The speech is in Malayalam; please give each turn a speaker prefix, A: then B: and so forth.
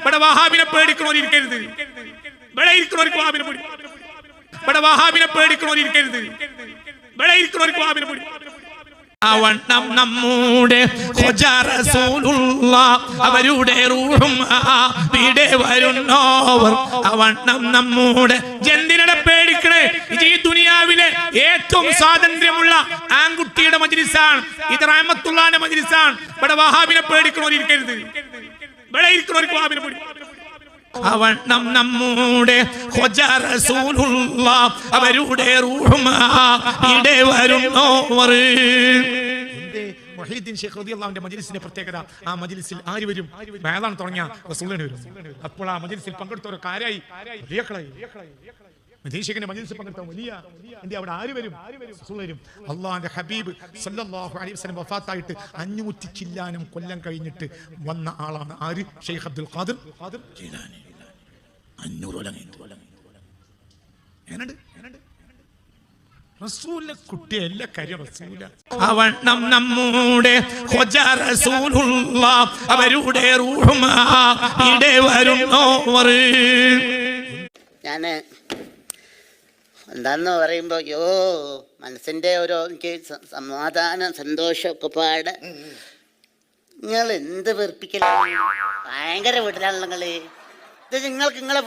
A: ഇവിടെ വഹാബിനെ പേടിക്കണോരിക്കരുത് ഇവിടെ ഇരിക്കണോർക്ക് വഹാബിനെ പേടി. ഇവിടെ വഹാബിനെ പേടിക്കണോരിക്കരുത് ഇവിടെ ഇരിക്കണോർക്ക് വഹാബിനെ പേടി. അവണ്ണം നമ്മുടെ അവരുടെ റൂഹും ഇവിടെ വരുന്നോവർ. അവണ്ണം നമ്മുടെ ജന്തിനെ പേടിക്കണേ? ഈ ദുനിയാവിലെ ഏറ്റവും സ്വാതന്ത്ര്യമുള്ള ആൺകുട്ടിയുടെ മജ്ലിസാണ്. ഇത് റഹ്മത്തുള്ളാന്റെ മജ്ലിസാണ്. ഇവിടെ വഹാബിനെ പേടിക്കണോരിക്കരുത് അവണ്ണം നമ്മുടെ അവരുടെ റൂഹും വരുന്നോവർ എന്തേ മൊഹീദ്ദീൻ ഷെയ്ഖ് റളിയല്ലാഹുവിന്റെ മജ്ലിസിന്റെ പ്രത്യേകത ആ മജ്ലിസിൽ ആര് വരും? മേളാണ് തുടങ്ങിയ റസൂലിന് വരും. അപ്പോൾ ആ മജ്ലിസിൽ പങ്കെടുത്തവരൊക്കെ ആരായി? വലിയക്കളായി. എന്തേ അവിടെ ആര് വരും? വരും. ഹബീബ് സല്ലല്ലാഹു അലൈഹി വസല്ലം വഫാത്തായിട്ട് അഞ്ഞൂറ്റി ചില്ലാനും കൊല്ലം കഴിഞ്ഞിട്ട് വന്ന ആളാണ് ആര്? ഷെയ്ഖ് അബ്ദുൽ ഖാദിർ. ഖാദിർ അഞ്ഞൂറ് കൊല്ലം റസൂലിനെ കുട്ടി എല്ലാ കാര്യം റസൂല. അവണ്ണം നമ്മുടെ അവരുടെ ഇവിടെ വരുന്നോവർ.
B: ഞാൻ എന്താന്ന് പറയുമ്പോൾ യോ മനസ്സിന്റെ ഒരു എനിക്ക് സമാധാനം സന്തോഷമൊക്കെ പാട്. നിങ്ങൾ എന്ത് വെറുപ്പിക്കലാണ്? ഭയങ്കര വീട്ടിലാണല്ലോ നിങ്ങൾ ഇത് നിങ്ങൾക്ക് നിങ്ങളെ